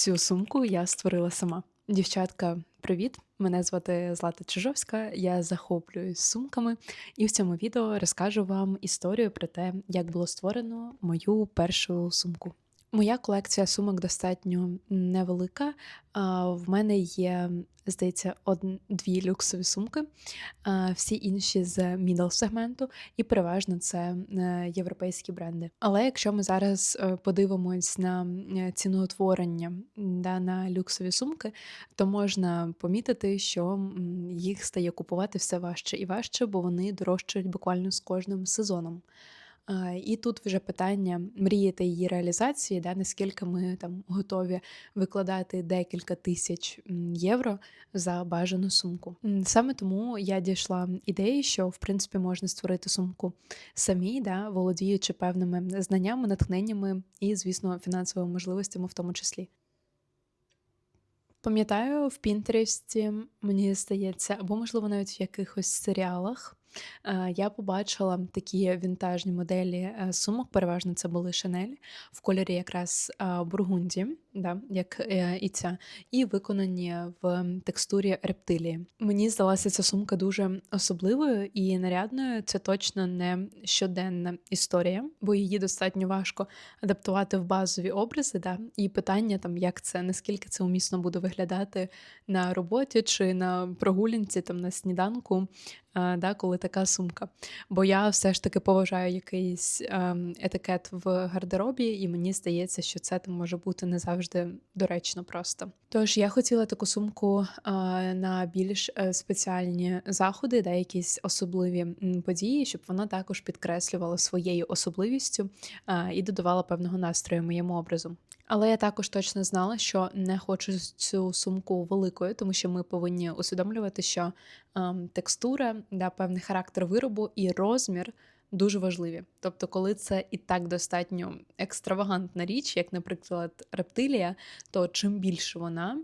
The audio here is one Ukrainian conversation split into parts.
Цю сумку я створила сама. Дівчатка, привіт! Мене звати Злата Чижовська, я захоплююсь сумками, і в цьому відео розкажу вам історію про те, як було створено мою першу сумку. Моя колекція сумок достатньо невелика. В мене є, здається, одн- дві люксові сумки, всі інші з мідл сегменту, і переважно це е, європейські бренди. Але якщо ми зараз е, подивимось на е, ціноутворення да, на люксові сумки, то можна помітити, що їх стає купувати все важче і важче, бо вони дорожчають буквально з кожним сезоном. І тут вже питання мріяти її реалізації, да, наскільки ми там готові викладати декілька тисяч євро за бажану сумку. Саме тому я дійшла ідеї, що в принципі можна створити сумку самі, да, володіючи певними знаннями, натхненнями і, звісно, фінансовими можливостями в тому числі. Пам'ятаю, в Пінтересті, мені здається, або, можливо, навіть в якихось серіалах, я побачила такі вінтажні моделі е, сумок. Переважно це були Шанель в кольорі якраз е, бургунді, да, як е, і ця, і виконані в текстурі рептилії. Мені здалася ця сумка дуже особливою і нарядною. Це точно не щоденна історія, бо її достатньо важко адаптувати в базові образи. Да? І питання там, як це, наскільки це умісно буде виглядати на роботі чи на прогулянці, там на сніданку, да, коли така сумка. Бо я все ж таки поважаю якийсь ем, етикет в гардеробі, і мені здається, що це там може бути не завжди доречно просто. Тож я хотіла таку сумку на більш е, спеціальні заходи, да, якісь особливі події, щоб вона також підкреслювала своєю особливістю і додавала певного настрою моєму образу. Але я також точно знала, що не хочу цю сумку великою, тому що ми повинні усвідомлювати, що ем, текстура, да, певний характер виробу і розмір дуже важливі. Тобто, коли це і так достатньо екстравагантна річ, як, наприклад, рептилія, то чим більше вона,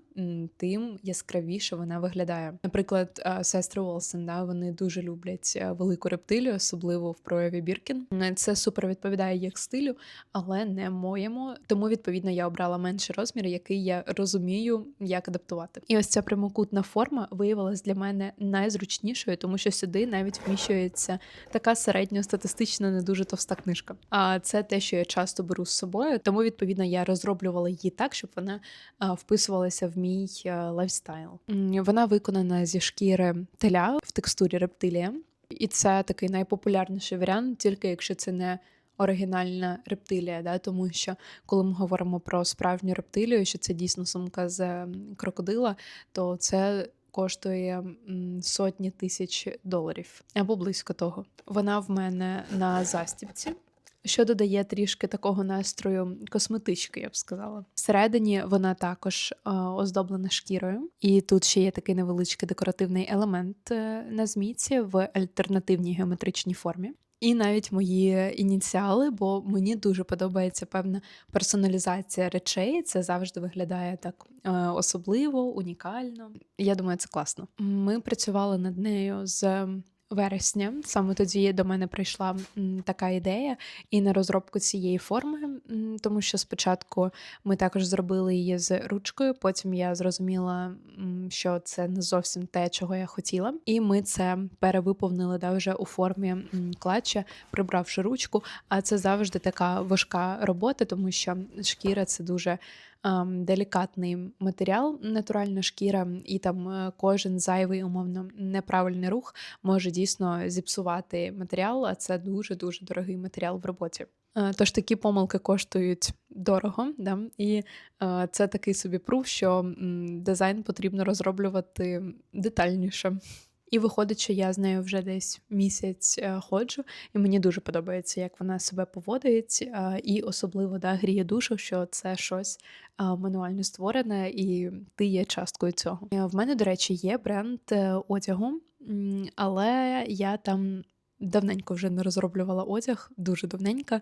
тим яскравіше вона виглядає. Наприклад, е, сестри Олсен, да, вони дуже люблять е, велику рептилію, особливо в прояві Біркін. Це супер відповідає їх стилю, але не моєму. Тому, відповідно, я обрала менший розмір, який я розумію, як адаптувати. І ось ця прямокутна форма виявилась для мене найзручнішою, тому що сюди навіть вміщується така середньостатистична, не дуже товста книжка. А це те, що я часто беру з собою. Тому, відповідно, я розроблювала її так, щоб вона вписувалася в мій лайфстайл. Вона виконана зі шкіри теля в текстурі рептилія. І це такий найпопулярніший варіант, тільки якщо це не оригінальна рептилія, да? тому що коли ми говоримо про справжню рептилію, що це дійсно сумка з крокодила, то це коштує сотні тисяч доларів або близько того. Вона в мене на застібці. Що додає трішки такого настрою косметички, я б сказала. Всередині вона також оздоблена шкірою, і тут ще є такий невеличкий декоративний елемент е, на змійці в альтернативній геометричній формі. І навіть мої ініціали, бо мені дуже подобається певна персоналізація речей. Це завжди виглядає так е, особливо, унікально. Я думаю, це класно. Ми працювали над нею з вересня. Саме тоді до мене прийшла така ідея і на розробку цієї форми, тому що спочатку ми також зробили її з ручкою. Потім я зрозуміла, що це не зовсім те, чого я хотіла. І ми це перевиповнили да, вже у формі клатча, прибравши ручку. А це завжди така важка робота, тому що шкіра це дуже делікатний матеріал, натуральна шкіра, і там е, кожен зайвий, умовно, неправильний рух може дійсно зіпсувати матеріал, а це дуже дуже дорогий матеріал в роботі. Е, Тож такі помилки коштують дорого, да? і е, це такий собі пруф, що дизайн потрібно розроблювати детальніше. І виходить, що я з нею вже десь місяць е, ходжу, і мені дуже подобається, як вона себе поводить, е, і особливо да, гріє душу, що це щось е, мануально створене, і ти є часткою цього. В мене, до речі, є бренд одягу, але я там. Давненько вже не розроблювала одяг, дуже давненько,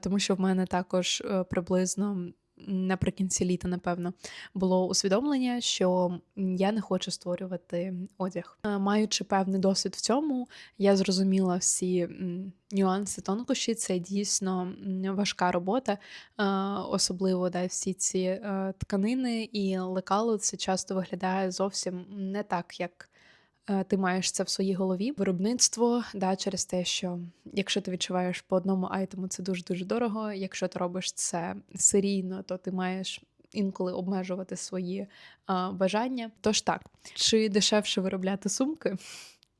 тому що в мене також приблизно наприкінці літа, напевно, було усвідомлення, що я не хочу створювати одяг. Е, Маючи певний досвід в цьому, я зрозуміла всі нюанси, тонкощі. Це дійсно важка робота, е, особливо да, всі ці е, тканини і лекало. Це часто виглядає зовсім не так, як ти маєш це в своїй голові. Виробництво, да, через те, що якщо ти відчуваєш по одному айтему, це дуже дуже дорого. Якщо ти робиш це серійно, то ти маєш. Інколи обмежувати свої а, бажання. Тож так, чи дешевше виробляти сумки?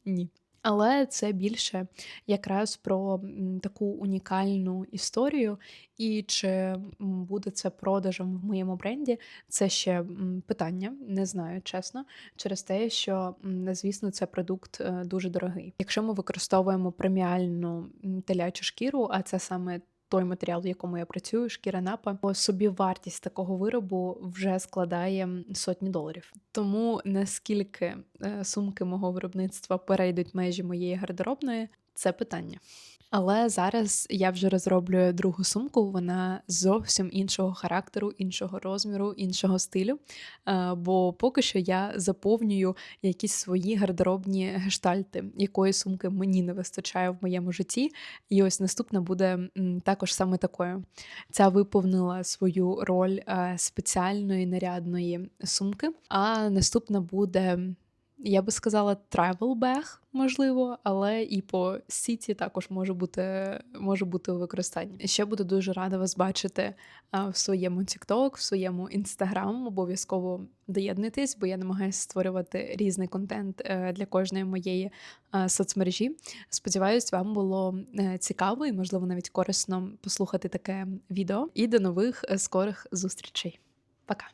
Ні. Але це більше якраз про таку унікальну історію, і чи буде це продажем в моєму бренді, це ще питання, не знаю, чесно, через те, що, звісно, це продукт е, дуже дорогий. Якщо ми використовуємо преміальну телячу шкіру, а це саме той матеріал, в якому я працюю, шкіра напа, собі вартість такого виробу вже складає сотні доларів. Тому наскільки е, сумки мого виробництва перейдуть межі моєї гардеробної, це питання. Але зараз я вже розроблюю другу сумку. Вона зовсім іншого характеру, іншого розміру, іншого стилю. Е, Бо поки що я заповнюю якісь свої гардеробні гештальти, якої сумки мені не вистачає в моєму житті. І ось наступна буде також саме такою. Ця виповнила свою роль е, спеціальної нарядної сумки. А наступна буде. Я би сказала travel bag, можливо, але і по сіті також може бути, може бути у використанні. Ще буду дуже рада вас бачити в своєму TikTok, в своєму Instagram. Обов'язково доєднуйтесь, бо я намагаюся створювати різний контент е, для кожної моєї соцмережі. Сподіваюсь, вам було е, цікаво і, можливо, навіть корисно послухати таке відео. І до нових е, скорих зустрічей. Пока!